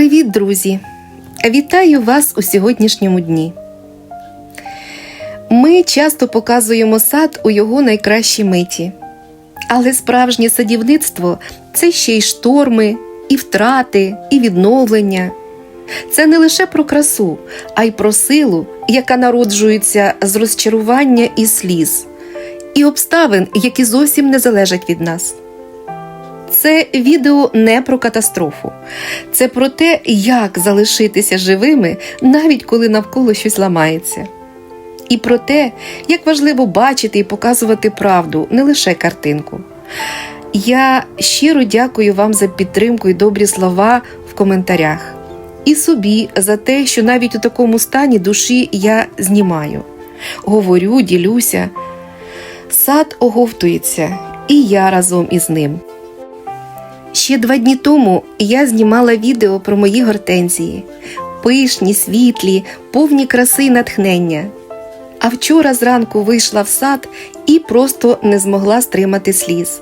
Привіт, друзі! Вітаю вас у сьогоднішньому дні. Ми часто показуємо сад у його найкращій миті. Але справжнє садівництво це ще й шторми, і втрати, і відновлення. Це не лише про красу, а й про силу, яка народжується з розчарування і сліз, і обставин, які зовсім не залежать від нас. Це відео не про катастрофу, це про те, як залишитися живими, навіть коли навколо щось ламається. І про те, як важливо бачити і показувати правду, не лише картинку. Я щиро дякую вам за підтримку і добрі слова в коментарях, і собі за те, що навіть у такому стані душі я знімаю, говорю, ділюся. Сад оговтується, і я разом із ним. Ще два дні тому я знімала відео про мої гортензії, пишні, світлі, повні краси й натхнення. А вчора зранку вийшла в сад і просто не змогла стримати сліз.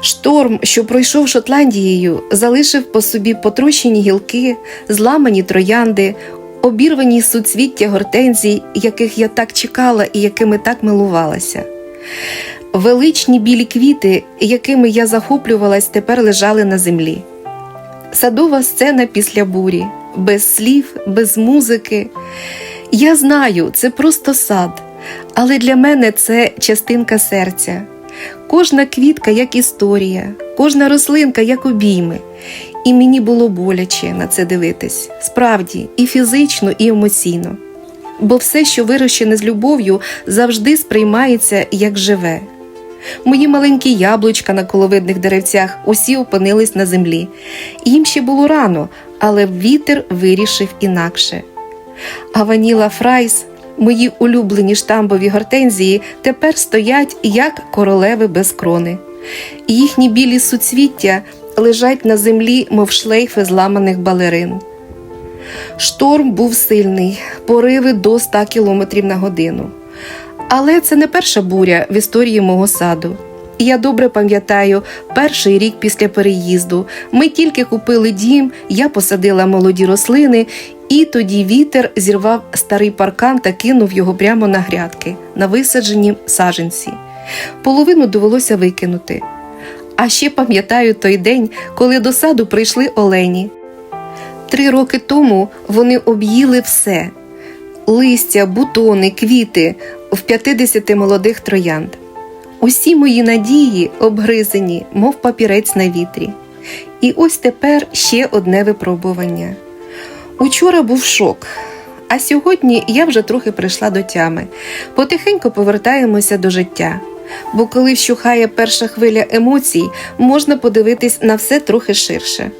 Шторм, що пройшов Шотландією, залишив по собі потрощені гілки, зламані троянди, обірвані суцвіття гортензій, яких я так чекала і якими так милувалася. Величні білі квіти, якими я захоплювалась, тепер лежали на землі. Садова сцена після бурі, без слів, без музики. Я знаю, це просто сад, але для мене це частинка серця. Кожна квітка як історія, кожна рослинка як обійми. І мені було боляче на це дивитись, справді, і фізично, і емоційно. Бо все, що вирощене з любов'ю, завжди сприймається як живе. Мої маленькі яблучка на коловидних деревцях усі опинились на землі. Їм ще було рано, але вітер вирішив інакше. А ваніла Фрайс, мої улюблені штамбові гортензії, тепер стоять як королеви без крони. Їхні білі суцвіття лежать на землі, мов шлейфи зламаних балерин. Шторм був сильний, пориви до 100 км на годину. Але це не перша буря в історії мого саду. І Я добре пам'ятаю, перший рік після переїзду ми тільки купили дім, я посадила молоді рослини, і тоді вітер зірвав старий паркан та кинув його прямо на грядки, на висаджені саженці. Половину довелося викинути. А ще пам'ятаю той день, коли до саду прийшли олені. Три роки тому вони об'їли все листя, бутони, квіти в 50 молодих троянд. Усі мої надії обгризені, мов папірець на вітрі. І ось тепер ще одне випробування. Учора був шок, а сьогодні я вже трохи прийшла до тями. Потихеньку повертаємося до життя. Бо коли вщухає перша хвиля емоцій, можна подивитись на все трохи ширше.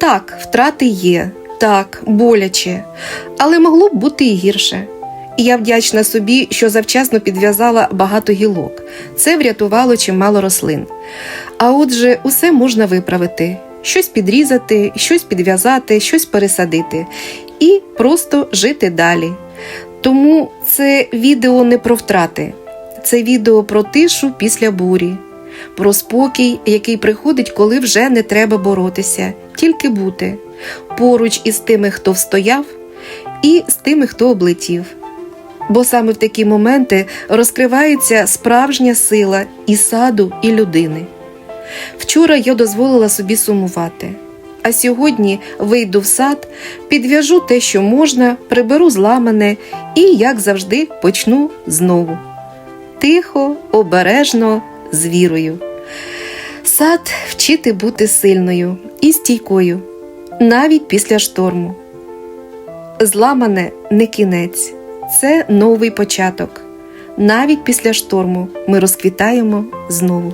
Так, втрати є, так, боляче, але могло б бути і гірше. І я вдячна собі, що завчасно підв'язала багато гілок. Це врятувало чимало рослин. А отже, усе можна виправити: щось підрізати, щось підв'язати, щось пересадити і просто жити далі. Тому це відео не про втрати, це відео про тишу після бурі, про спокій, який приходить, коли вже не треба боротися, тільки бути поруч із тими, хто встояв, і з тими, хто облетів. Бо саме в такі моменти розкривається справжня сила і саду, і людини. Вчора я дозволила собі сумувати, а сьогодні вийду в сад, підв'яжу те, що можна, приберу зламане і, як завжди, почну знову. Тихо, обережно, з вірою. Сад вчити бути сильною і стійкою, навіть після шторму. Зламане не кінець, це новий початок. Навіть після шторму ми розквітаємо знову.